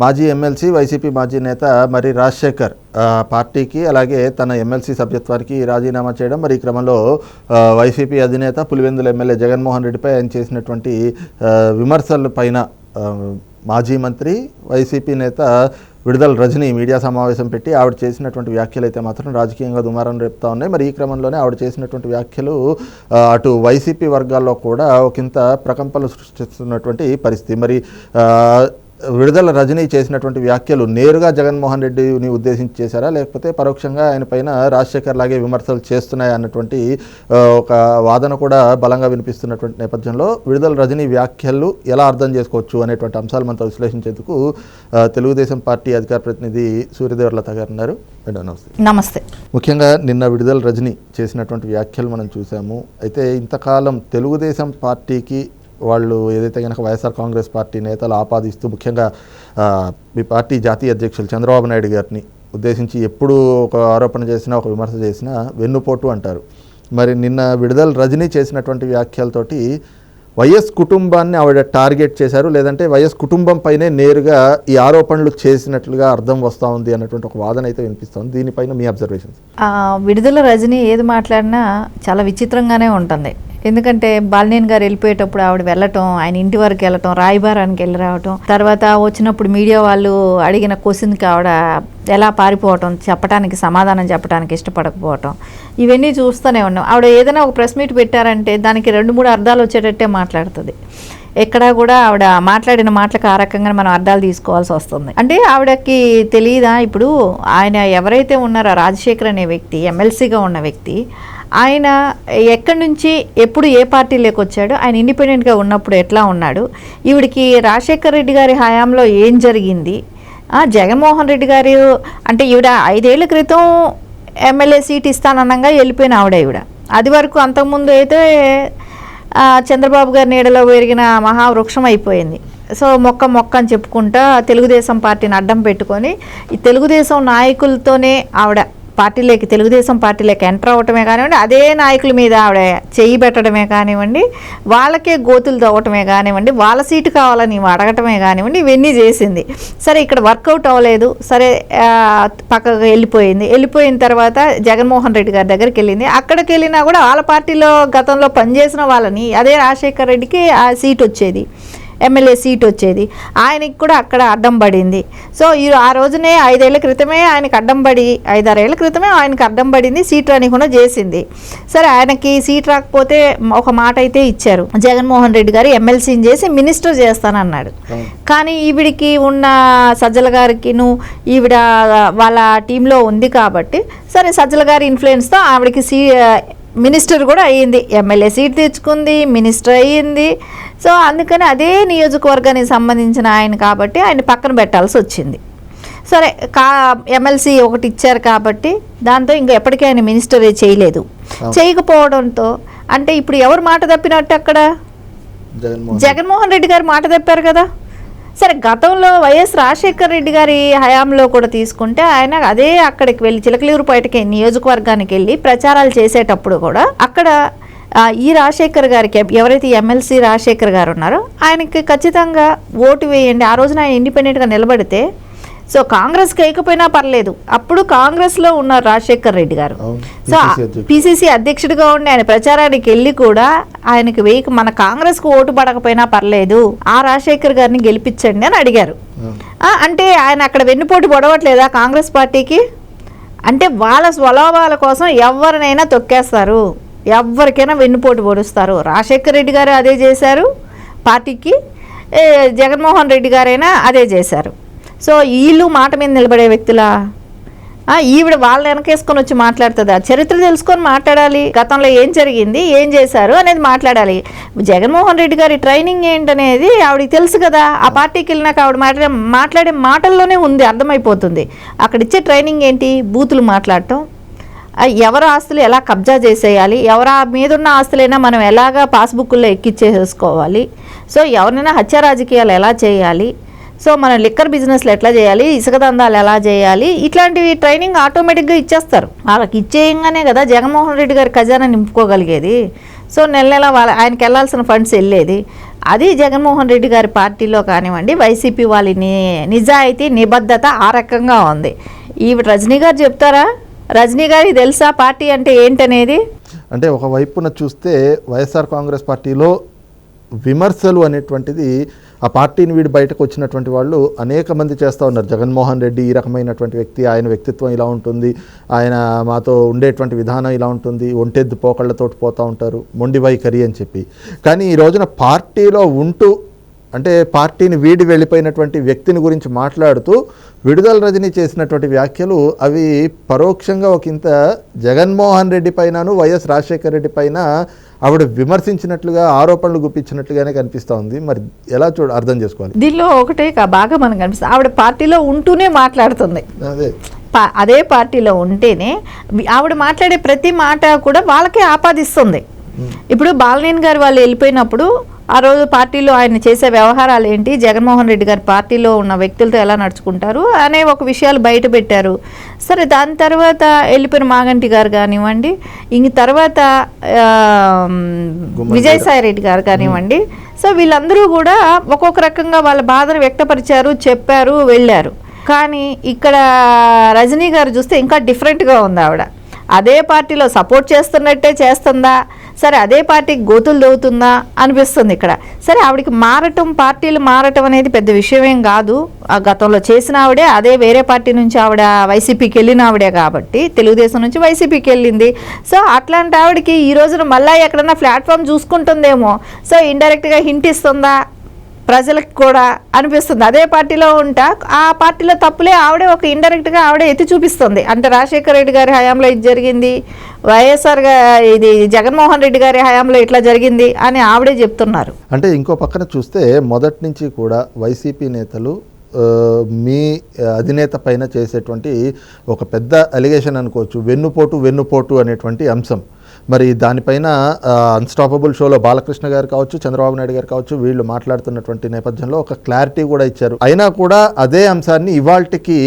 మాజీ MLC YCP మాజీ నేత మరి రాజశేఖర్ పార్టీకి అలాగే తన ఎమ్మెల్సీ సభ్యత్వానికి రాజీనామా చేయడం మరి ఈ క్రమంలో వైసీపీ అధినేత పులివెందుల ఎమ్మెల్యే జగన్మోహన్ రెడ్డిపై ఆయన చేసినటువంటి విమర్శల పైన మాజీ మంత్రి వైసీపీ నేత విడుదల రజని మీడియా సమావేశం పెట్టి ఆవిడ చేసినటువంటి వ్యాఖ్యలు అయితే మాత్రం రాజకీయంగా దుమారం రేపుతా ఉన్నాయి. మరి ఈ క్రమంలోనే ఆవిడ చేసినటువంటి వ్యాఖ్యలు అటు వైసీపీ వర్గాల్లో కూడా ఒకంత ప్రకంపనలు సృష్టిస్తున్నటువంటి పరిస్థితి. మరి విడుదల రజనీ చేసినటువంటి వ్యాఖ్యలు నేరుగా జగన్మోహన్ రెడ్డిని ఉద్దేశించి చేశారా? లేకపోతే పరోక్షంగా ఆయన పైన రాజశేఖర్ లాగే విమర్శలు చేస్తున్నాయి అన్నటువంటి ఒక వాదన కూడా బలంగా వినిపిస్తున్నటువంటి నేపథ్యంలో విడుదల రజనీ వ్యాఖ్యలు ఎలా అర్థం చేసుకోవచ్చు అనేటువంటి అంశాలు మనతో విశ్లేషించేందుకు తెలుగుదేశం పార్టీ అధికార ప్రతినిధి సూర్యదేవర్లత గారు ఉన్నారు నమస్తే. నమస్తే. ముఖ్యంగా నిన్న విడుదల రజని చేసినటువంటి వ్యాఖ్యలు మనం చూసాము అయితే ఇంతకాలం తెలుగుదేశం పార్టీకి వాళ్ళు ఏదైతే కనుక వైఎస్ఆర్ కాంగ్రెస్ పార్టీ నేతలు ఆపాదిస్తూ ముఖ్యంగా మీ పార్టీ జాతీయ అధ్యక్షులు చంద్రబాబు నాయుడు గారిని ఉద్దేశించి ఎప్పుడు ఒక ఆరోపణ చేసినా ఒక విమర్శ చేసినా వెన్నుపోటు అంటారు. మరి నిన్న విడుదల రజనీ చేసినటువంటి వ్యాఖ్యలతోటి వైఎస్ కుటుంబాన్ని ఆవిడ టార్గెట్ చేశారు. లేదంటే వైఎస్ కుటుంబంపైనే నేరుగా ఈ ఆరోపణలు చేసినట్లుగా అర్థం వస్తూ ఉంది అన్నటువంటి ఒక వాదన అయితే వినిపిస్తుంది. దీనిపైన మీ అబ్జర్వేషన్స్. విడుదల రజనీ ఏది మాట్లాడినా చాలా విచిత్రంగానే ఉంటుంది. ఎందుకంటే బాలినేని గారు వెళ్ళిపోయేటప్పుడు ఆవిడ వెళ్ళటం ఆయన ఇంటి వరకు వెళ్ళటం రాయబారానికి వెళ్ళి రావటం. తర్వాత వచ్చినప్పుడు మీడియా వాళ్ళు అడిగిన క్వశ్చన్కి ఆవిడ ఎలా పారిపోవటం చెప్పడానికి సమాధానం చెప్పడానికి ఇష్టపడకపోవటం. ఇవన్నీ చూస్తూనే ఉన్నాం. ఆవిడ ఏదైనా ఒక ప్రెస్ మీట్ పెట్టారంటే దానికి రెండు మూడు అర్థాలు వచ్చేటట్టే మాట్లాడుతుంది. ఎక్కడా కూడా ఆవిడ మాట్లాడిన మాటలకు ఆ రకంగా మనం అర్థాలు తీసుకోవాల్సి వస్తుంది. అంటే ఆవిడకి తెలియదా ఇప్పుడు? ఆయన ఎవరైతే ఉన్నారో రాజశేఖర్ అనే వ్యక్తి ఎమ్మెల్సీగా ఉన్న వ్యక్తి ఆయన ఎక్కడి నుంచి ఎప్పుడు ఏ పార్టీలోకి వచ్చాడు ఆయన ఇండిపెండెంట్గా ఉన్నప్పుడు ఎట్లా ఉన్నాడు ఈవిడికి రాజశేఖర్ రెడ్డి గారి హయాంలో ఏం జరిగింది జగన్మోహన్ రెడ్డి గారు అంటే ఈవిడ ఐదేళ్ళ క్రితం ఎమ్మెల్యే సీట్ ఇస్తానన్నగా వెళ్ళిపోయిన ఆవిడ ఈవిడ. అది వరకు అంతకుముందు అయితే చంద్రబాబు గారి నీడలో పెరిగిన మహావృక్షం అయిపోయింది. సో మొక్క మొక్క అని చెప్పుకుంటా తెలుగుదేశం పార్టీని అడ్డం పెట్టుకొని ఈ తెలుగుదేశం నాయకులతోనే ఆవిడ పార్టీలోకి తెలుగుదేశం పార్టీలోకి ఎంటర్ అవటమే కానివ్వండి అదే నాయకుల మీద ఆవిడ చేయి పెట్టడమే కానివ్వండి వాళ్ళకే గోతులు తవ్వటమే కానివ్వండి వాళ్ళ సీటు కావాలని అడగటమే కానివ్వండి ఇవన్నీ చేసింది. సరే ఇక్కడ వర్కౌట్ అవ్వలేదు. సరే పక్కకు వెళ్ళిపోయింది. వెళ్ళిపోయిన తర్వాత జగన్మోహన్ రెడ్డి గారి దగ్గరికి వెళ్ళింది. అక్కడికి వెళ్ళినా కూడా వాళ్ళ పార్టీలో గతంలో పనిచేసిన వాళ్ళని అదే రాజశేఖర్ రెడ్డికి ఆ సీట్ వచ్చేది. ఎమ్మెల్యే సీట్ వచ్చేది. ఆయనకి కూడా అక్కడ అడ్డం పడింది. సో ఈ ఆ రోజునే ఐదేళ్ళ క్రితమే ఆయనకి అడ్డం పడి ఐదారేళ్ళ క్రితమే ఆయనకి అడ్డం పడింది సీట్ రానికుండా చేసింది. సరే ఆయనకి సీట్ రాకపోతే ఒక మాట అయితే ఇచ్చారు. జగన్మోహన్ రెడ్డి గారు ఎమ్మెల్సీని చేసి మినిస్టర్ చేస్తానన్నాడు. కానీ ఈవిడికి ఉన్న సజ్జల గారికిను ఈవిడ వాళ్ళ టీంలో ఉంది కాబట్టి సరే సజ్జల గారి ఇన్ఫ్లుయెన్స్తో ఆవిడకి సీ మినిస్టర్ కూడా అయ్యింది. ఎమ్మెల్యే సీట్ తెచ్చుకుంది మినిస్టర్ అయ్యింది. సో అందుకని అదే నియోజకవర్గానికి సంబంధించిన ఆయన కాబట్టి ఆయన పక్కన పెట్టాల్సి వచ్చింది. సరే కా ఎమ్మెల్సీ ఒకటి ఇచ్చారు కాబట్టి దాంతో ఇంకా ఎప్పటికీ ఆయన మినిస్టరే చేయలేదు. చేయకపోవడంతో అంటే ఇప్పుడు ఎవరు మాట తప్పినట్టు అక్కడ? జగన్మోహన్ జగన్మోహన్ రెడ్డి గారు మాట తప్పారు కదా? సరే గతంలో వైఎస్ రాజశేఖర రెడ్డి గారి హయాంలో కూడా తీసుకుంటే ఆయన అదే అక్కడికి వెళ్ళి చిలకలూరుపేటకి నియోజకవర్గానికి వెళ్ళి ప్రచారాలు చేసేటప్పుడు కూడా అక్కడ ఈ రాజశేఖర్ గారికి ఎవరైతే ఎమ్మెల్సీ రాజశేఖర్ గారు ఉన్నారో ఆయనకి ఖచ్చితంగా ఓటు వేయండి. ఆ రోజున ఆయన ఇండిపెండెంట్గా నిలబడితే సో కాంగ్రెస్కి వేయకపోయినా పర్లేదు. అప్పుడు కాంగ్రెస్లో ఉన్నారు రాజశేఖర్ రెడ్డి గారు. సో. పిసిసి అధ్యక్షుడిగా ఉండి ఆయన ప్రచారానికి వెళ్ళి కూడా ఆయనకి వేయక మన కాంగ్రెస్కు ఓటు పడకపోయినా పర్లేదు. ఆ రాజశేఖర్ గారిని గెలిపించండి అని అడిగారు. అంటే ఆయన అక్కడ వెన్నుపోటు పొడవట్లేదా కాంగ్రెస్ పార్టీకి? అంటే వాళ్ళ స్వలాభాల కోసం ఎవరినైనా తొక్కేస్తారు. ఎవరికైనా వెన్నుపోటు పొడుస్తారు. రాజశేఖర్ రెడ్డి గారు అదే చేశారు. పార్టీకి. జగన్మోహన్ రెడ్డి గారైనా అదే చేశారు. సో వీళ్ళు మాట మీద నిలబడే వ్యక్తులా? ఈవిడ వాళ్ళని వెనకేసుకొని వచ్చి మాట్లాడుతుందా? చరిత్ర తెలుసుకొని మాట్లాడాలి. గతంలో ఏం జరిగింది? ఏం చేశారు? అనేది మాట్లాడాలి. జగన్మోహన్ రెడ్డి గారి ట్రైనింగ్ ఏంటనేది ఆవిడకి తెలుసు కదా. ఆ పార్టీకి వెళ్ళినాక ఆవిడ మాట్లాడే మాట్లాడే మాటల్లోనే ఉంది అర్థమైపోతుంది. అక్కడ ఇచ్చే ట్రైనింగ్ ఏంటి? బూతులు మాట్లాడటం. ఎవరి ఆస్తులు ఎలా కబ్జా చేసేయాలి? ఎవరి ఆ మీదున్న ఆస్తులైనా మనం ఎలాగా పాస్బుక్లో ఎక్కిచ్చేసుకోవాలి సో ఎవరినైనా హత్య రాజకీయాలు ఎలా చేయాలి? సో మనం లిక్కర్ బిజినెస్లు ఎట్లా చేయాలి ఇసుక దందాలు ఎలా చేయాలి ఇట్లాంటివి ట్రైనింగ్ ఆటోమేటిక్గా ఇచ్చేస్తారు. వాళ్ళకి ఇచ్చేయంగానే కదా జగన్మోహన్ రెడ్డి గారి ఖజానా నింపుకోగలిగేది. సో నెల నెల వాళ్ళ ఆయనకి వెళ్ళాల్సిన ఫండ్స్ వెళ్ళేది. అది జగన్మోహన్ రెడ్డి గారి పార్టీలో కానివ్వండి వైసీపీ వాళ్ళ ని- నిజాయితీ నిబద్ధత ఆ రకంగా ఉంది. ఈ రజనీ గారు చెప్తారా? రజనీ గారికి తెలుసా పార్టీ అంటే ఏంటనేది? అంటే ఒక వైపున చూస్తే వైఎస్ఆర్ కాంగ్రెస్ పార్టీలో విమర్శలు అనేటువంటిది ఆ పార్టీని వీడి బయటకు వచ్చినటువంటి వాళ్ళు అనేక మంది చేస్తూ ఉన్నారు. జగన్మోహన్ రెడ్డి ఈ రకమైనటువంటి వ్యక్తి ఆయన వ్యక్తిత్వం ఇలా ఉంటుంది ఆయన మాతో ఉండేటువంటి విధానం ఇలా ఉంటుంది ఒంటెద్దు పోకళ్ళతోటి పోతూ ఉంటారు మొండి వైఖరి అని చెప్పి. కానీ ఈ రోజున పార్టీలో ఉంటూ అంటే పార్టీని వీడి వెళ్ళిపోయినటువంటి వ్యక్తిని గురించి మాట్లాడుతూ విడుదల రజని చేసినటువంటి వ్యాఖ్యలు అవి పరోక్షంగా ఒక ఇంత జగన్మోహన్ రెడ్డి పైనను వైఎస్ రాజశేఖర రెడ్డి పైన ఆవిడ విమర్శించినట్లుగా ఆరోపణలు గుప్పించినట్లుగానే కనిపిస్తూ ఉంది. మరి ఎలా చూడ అర్థం చేసుకోవాలి? దీనిలో ఒకటే బాగా మనకు కనిపిస్తుంది ఆవిడ పార్టీలో ఉంటూనే మాట్లాడుతుంది. అదే. అదే పార్టీలో ఉంటేనే ఆవిడ మాట్లాడే ప్రతి మాట కూడా వాళ్ళకే ఆపాదిస్తుంది. ఇప్పుడు బాలనేని గారు వాళ్ళు వెళ్ళిపోయినప్పుడు ఆ రోజు పార్టీలో ఆయన చేసే వ్యవహారాలు ఏంటి? జగన్మోహన్ రెడ్డి గారి పార్టీలో ఉన్న వ్యక్తులతో ఎలా నడుచుకుంటారు? అనే ఒక విషయాలు బయట పెట్టారు. సరే దాని తర్వాత వెళ్ళిపోయిన మాగంటి గారు కానివ్వండి ఇంక తర్వాత విజయసాయి రెడ్డి గారు కానివ్వండి సో వీళ్ళందరూ కూడా ఒక్కొక్క రకంగా వాళ్ళ బాధను వ్యక్తపరిచారు చెప్పారు వెళ్ళారు. కానీ ఇక్కడ రజనీ గారు చూస్తే ఇంకా డిఫరెంట్గా ఉంది ఆవిడ. అదే పార్టీలో సపోర్ట్ చేస్తున్నట్టే చేస్తుందా? సరే అదే పార్టీకి గోతులు దవ్వుతుందా అనిపిస్తుంది ఇక్కడ. సరే ఆవిడకి మారటం పార్టీలు మారటం అనేది పెద్ద విషయమేం కాదు. ఆ గతంలో చేసిన ఆవిడే అదే వేరే పార్టీ నుంచి ఆవిడ వైసీపీకి వెళ్ళిన ఆవిడే కాబట్టి తెలుగుదేశం నుంచి వైసీపీకి వెళ్ళింది. సో అట్లాంటి ఆవిడకి ఈ రోజున మళ్ళీ ఎక్కడన్నా ప్లాట్ఫామ్ చూసుకుంటుందేమో. సో ఇండైరెక్ట్గా హింట్ ఇస్తుందా? ప్రజలకు కూడా అనిపిస్తుంది. అదే పార్టీలో ఉంటా ఆ పార్టీలో తప్పులే ఆవిడే ఒక ఇండైరెక్ట్గా ఆవిడే ఎత్తి చూపిస్తుంది. అంటే రాజశేఖర రెడ్డి గారి హయాంలో ఇది జరిగింది వైఎస్ఆర్ ఇది జగన్మోహన్ రెడ్డి గారి హయాంలో ఇట్లా జరిగింది అని ఆవిడే చెప్తున్నారు. అంటే ఇంకో పక్కన చూస్తే మొదటి నుంచి కూడా వైసీపీ నేతలు మీ అధినేత పైన చేసేటువంటి ఒక పెద్ద అలిగేషన్ అనుకోవచ్చు. వెన్నుపోటు వెన్నుపోటు అనేటువంటి అంశం. మరి దానిపైన అన్స్టాపబుల్ షోలో బాలకృష్ణ గారు కావచ్చు చంద్రబాబు నాయుడు గారు కావచ్చు వీళ్ళు మాట్లాడుతున్నటువంటి నేపథ్యంలో ఒక క్లారిటీ కూడా ఇచ్చారు. అయినా కూడా అదే అంశాన్ని ఇవాల్టికి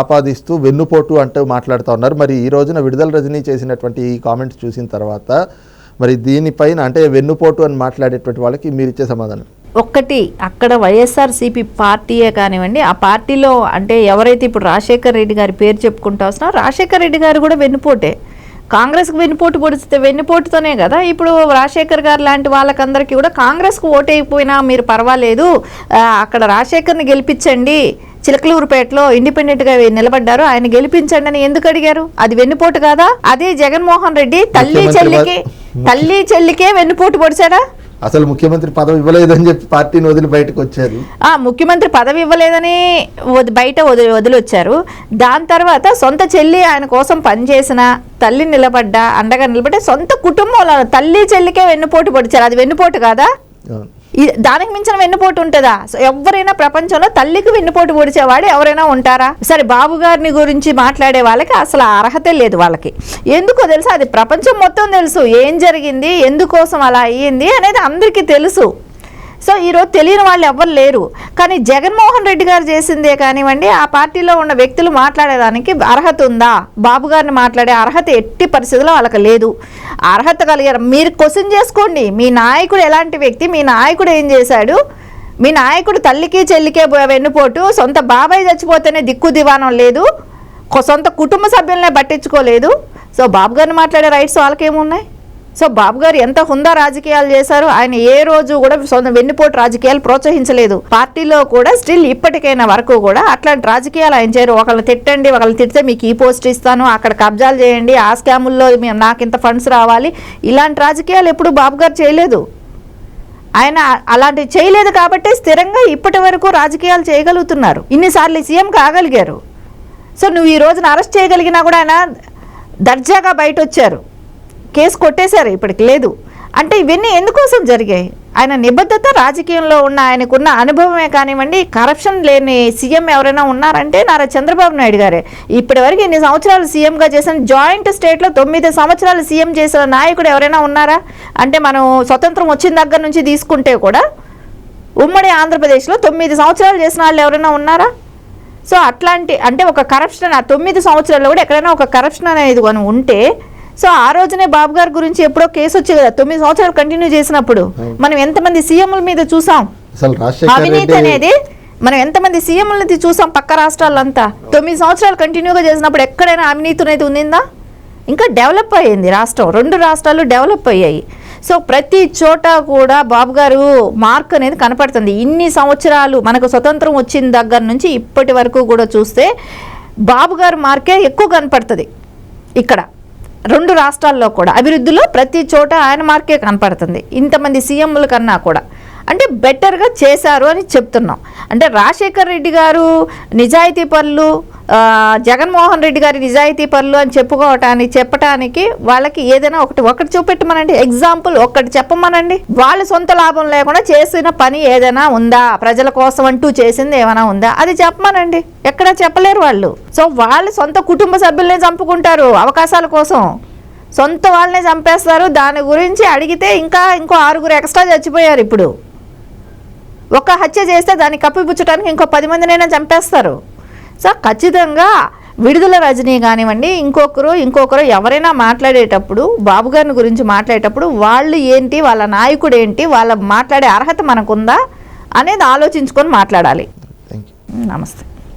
ఆపాదిస్తూ వెన్నుపోటు అంటూ మాట్లాడుతూ ఉన్నారు. మరి ఈ రోజున విడుదల రజనీ చేసినటువంటి ఈ కామెంట్స్ చూసిన తర్వాత మరి దీనిపైన అంటే వెన్నుపోటు అని మాట్లాడేటువంటి వాళ్ళకి మీరు ఇచ్చే సమాధానం. ఒక్కటి అక్కడ వైఎస్ఆర్సీపీ పార్టీయే కానివ్వండి ఆ పార్టీలో అంటే ఎవరైతే ఇప్పుడు రాజశేఖర్ రెడ్డి గారి పేరు చెప్పుకుంటూ వస్తున్నారో రాజశేఖర్ రెడ్డి గారు కూడా వెన్నుపోటే. కాంగ్రెస్కి వెన్నుపోటు పొడిస్తే వెన్నుపోటుతోనే కదా? ఇప్పుడు రాజశేఖర్ గారు లాంటి వాళ్ళకందరికీ కూడా కాంగ్రెస్కు ఓటైపోయినా మీరు పర్వాలేదు. అక్కడ రాజశేఖర్ని గెలిపించండి. చిలకలూరుపేటలో ఇండిపెండెంట్గా నిలబడ్డారు. ఆయన గెలిపించండి అని ఎందుకు అడిగారు? అది వెన్నుపోటు కాదా? అదే జగన్మోహన్ రెడ్డి తల్లి చెల్లికి తల్లి చెల్లికే వెన్నుపోటు పొడిచాడా? అసలు ముఖ్యమంత్రి పదవి ఇవ్వలేదని చెప్పి పార్టీని వదిలి బయటకు వచ్చారు. ఆ ముఖ్యమంత్రి పదవి ఇవ్వలేదని బయట వదిలి వదిలొచ్చారు. దాని తర్వాత సొంత చెల్లి ఆయన కోసం పనిచేసిన తల్లి నిలబడ్డ అండగా నిలబడ్డ సొంత కుటుంబంలో తల్లి చెల్లికే వెన్నుపోటు పొడిచారు. అది వెన్నుపోటు కాదా? దానికి మించిన వెన్నుపోటు ఉంటుందా? సో ఎవరైనా ప్రపంచంలో తల్లికి వెన్నుపోటు పొడిచేవాడు ఎవరైనా ఉంటారా? సరే బాబు గారిని గురించి మాట్లాడే వాళ్ళకి అసలు అర్హత అర్హతే లేదు వాళ్ళకి. ఎందుకో తెలుసు? అది ప్రపంచం మొత్తం తెలుసు. ఏం జరిగింది? ఎందుకోసం అలా అయ్యింది? అనేది అందరికీ తెలుసు. సో ఈరోజు తెలియని వాళ్ళు ఎవ్వరు లేరు. కానీ జగన్మోహన్ రెడ్డి గారు చేసిందే కానివ్వండి ఆ పార్టీలో ఉన్న వ్యక్తులు మాట్లాడేదానికి అర్హత ఉందా? బాబు గారిని మాట్లాడే అర్హత ఎట్టి పరిస్థితుల్లో వాళ్ళకి లేదు. అర్హత కలిగారు? మీరు క్వశ్చన్ చేసుకోండి. మీ నాయకుడు ఎలాంటి వ్యక్తి? మీ నాయకుడు ఏం చేశాడు? మీ నాయకుడు తల్లికి చెల్లికే వెన్నుపోటు సొంత బాబాయ్ చచ్చిపోతేనే దిక్కు దివానం లేదు. సొంత కుటుంబ సభ్యులనే పట్టించుకోలేదు. సో బాబు గారిని మాట్లాడే రైట్స్ వాళ్ళకేమున్నాయి? సో బాబు గారు ఎంత హుందా రాజకీయాలు చేశారు ఆయన ఏ రోజు కూడా సొంత వెన్నుపోటు రాజకీయాలు ప్రోత్సహించలేదు. పార్టీలో కూడా స్టిల్ ఇప్పటికైనా వరకు కూడా అట్లాంటి రాజకీయాలు ఆయన చేయరు. ఒకళ్ళు తిట్టండి ఒకళ్ళు తిడితే మీకు ఈ పోస్ట్ ఇస్తాను అక్కడ కబ్జాలు చేయండి ఆ స్కాముల్లో మీ- నాకు ఇంత ఫండ్స్ రావాలి. ఇలాంటి రాజకీయాలు ఎప్పుడు బాబు గారు చేయలేదు. ఆయన అలాంటివి చేయలేదు కాబట్టి స్థిరంగా ఇప్పటి వరకు రాజకీయాలు చేయగలుగుతున్నారు. ఇన్నిసార్లు సీఎం కాగలిగారు సో నువ్వు ఈ రోజున అరెస్ట్ చేయగలిగినా కూడా ఆయన దర్జాగా బయట వచ్చారు కేసు కొట్టేశారు ఇప్పటికి లేదు. అంటే ఇవన్నీ ఎందుకోసం జరిగాయి? ఆయన నిబద్ధత రాజకీయంలో ఉన్న ఆయనకున్న అనుభవమే కానివ్వండి కరప్షన్ లేని సీఎం ఎవరైనా ఉన్నారంటే నారా చంద్రబాబు నాయుడు గారే. ఇప్పటివరకు ఇన్ని సంవత్సరాలు సీఎంగా చేసిన జాయింట్ స్టేట్లో తొమ్మిది సంవత్సరాలు సీఎం చేసిన నాయకుడు ఎవరైనా ఉన్నారా? అంటే మనం స్వతంత్రం వచ్చిన దగ్గర నుంచి తీసుకుంటే కూడా ఉమ్మడి ఆంధ్రప్రదేశ్లో తొమ్మిది సంవత్సరాలు చేసిన వాళ్ళు ఎవరైనా ఉన్నారా? సో అట్లాంటి అంటే ఒక కరప్షన్ ఆ తొమ్మిది సంవత్సరాల్లో కూడా ఎక్కడైనా ఒక కరప్షన్ అనేది కానీ ఉంటే సో ఆ రోజునే బాబు గారి గురించి ఎప్పుడో కేసు వచ్చి కదా తొమ్మిది సంవత్సరాలు కంటిన్యూ చేసినప్పుడు మనం ఎంతమంది సీఎంల మీద చూసాం? అవినీతి అనేది మనం ఎంతమంది సీఎంలని చూసాం పక్క రాష్ట్రాలంతా? తొమ్మిది సంవత్సరాలు కంటిన్యూగా చేసినప్పుడు ఎక్కడైనా అవినీతి అనేది ఉండిందా? ఇంకా డెవలప్ అయ్యింది రాష్ట్రం. రెండు రాష్ట్రాలు డెవలప్ అయ్యాయి. సో ప్రతి చోట కూడా బాబు గారు మార్క్ అనేది కనపడుతుంది. ఇన్ని సంవత్సరాలు మనకు స్వతంత్రం వచ్చిన దగ్గర నుంచి ఇప్పటి వరకు కూడా చూస్తే బాబు గారు మార్కే ఎక్కువ కనపడుతుంది ఇక్కడ. రెండు రాష్ట్రాల్లో కూడా అభివృద్ధిలో ప్రతి చోట ఆయన మార్కే కనపడుతుంది. ఇంతమంది సీఎంల కన్నా కూడా. అంటే బెటర్గా చేశారు అని చెప్తున్నాం. అంటే రాజశేఖర్ రెడ్డి గారు నిజాయితీ పనులు జగన్మోహన్ రెడ్డి గారి నిజాయితీ పనులు అని చెప్పుకోవటానికి చెప్పటానికి వాళ్ళకి ఏదైనా ఒకటి ఒకటి చూపెట్టమనండి. ఎగ్జాంపుల్ ఒకటి చెప్పమనండి. వాళ్ళ సొంత లాభం లేకుండా చేసిన పని ఏదైనా ఉందా? ప్రజల కోసం అంటూ చేసింది ఏమైనా ఉందా? అది చెప్పమనండి. ఎక్కడ చెప్పలేరు వాళ్ళు. సో వాళ్ళ సొంత కుటుంబ సభ్యులనే చంపుకుంటారు అవకాశాల కోసం. సొంత వాళ్ళనే చంపేస్తారు. దాని గురించి అడిగితే ఇంకా ఇంకో ఆరుగురు ఎక్స్ట్రా చచ్చిపోయారు ఇప్పుడు. ఒక హత్య చేస్తే దాన్ని కప్పిపుచ్చడానికి ఇంకో పది మందినైనా చంపేస్తారు. సో ఖచ్చితంగా విడుదల రజనీ కానివ్వండి ఇంకొకరు ఇంకొకరు ఎవరైనా మాట్లాడేటప్పుడు బాబు గారిని గురించి మాట్లాడేటప్పుడు వాళ్ళు ఏంటి వాళ్ళ నాయకుడు ఏంటి వాళ్ళ మాట్లాడే అర్హత మనకుందా అనేది ఆలోచించుకొని మాట్లాడాలి. నమస్తే.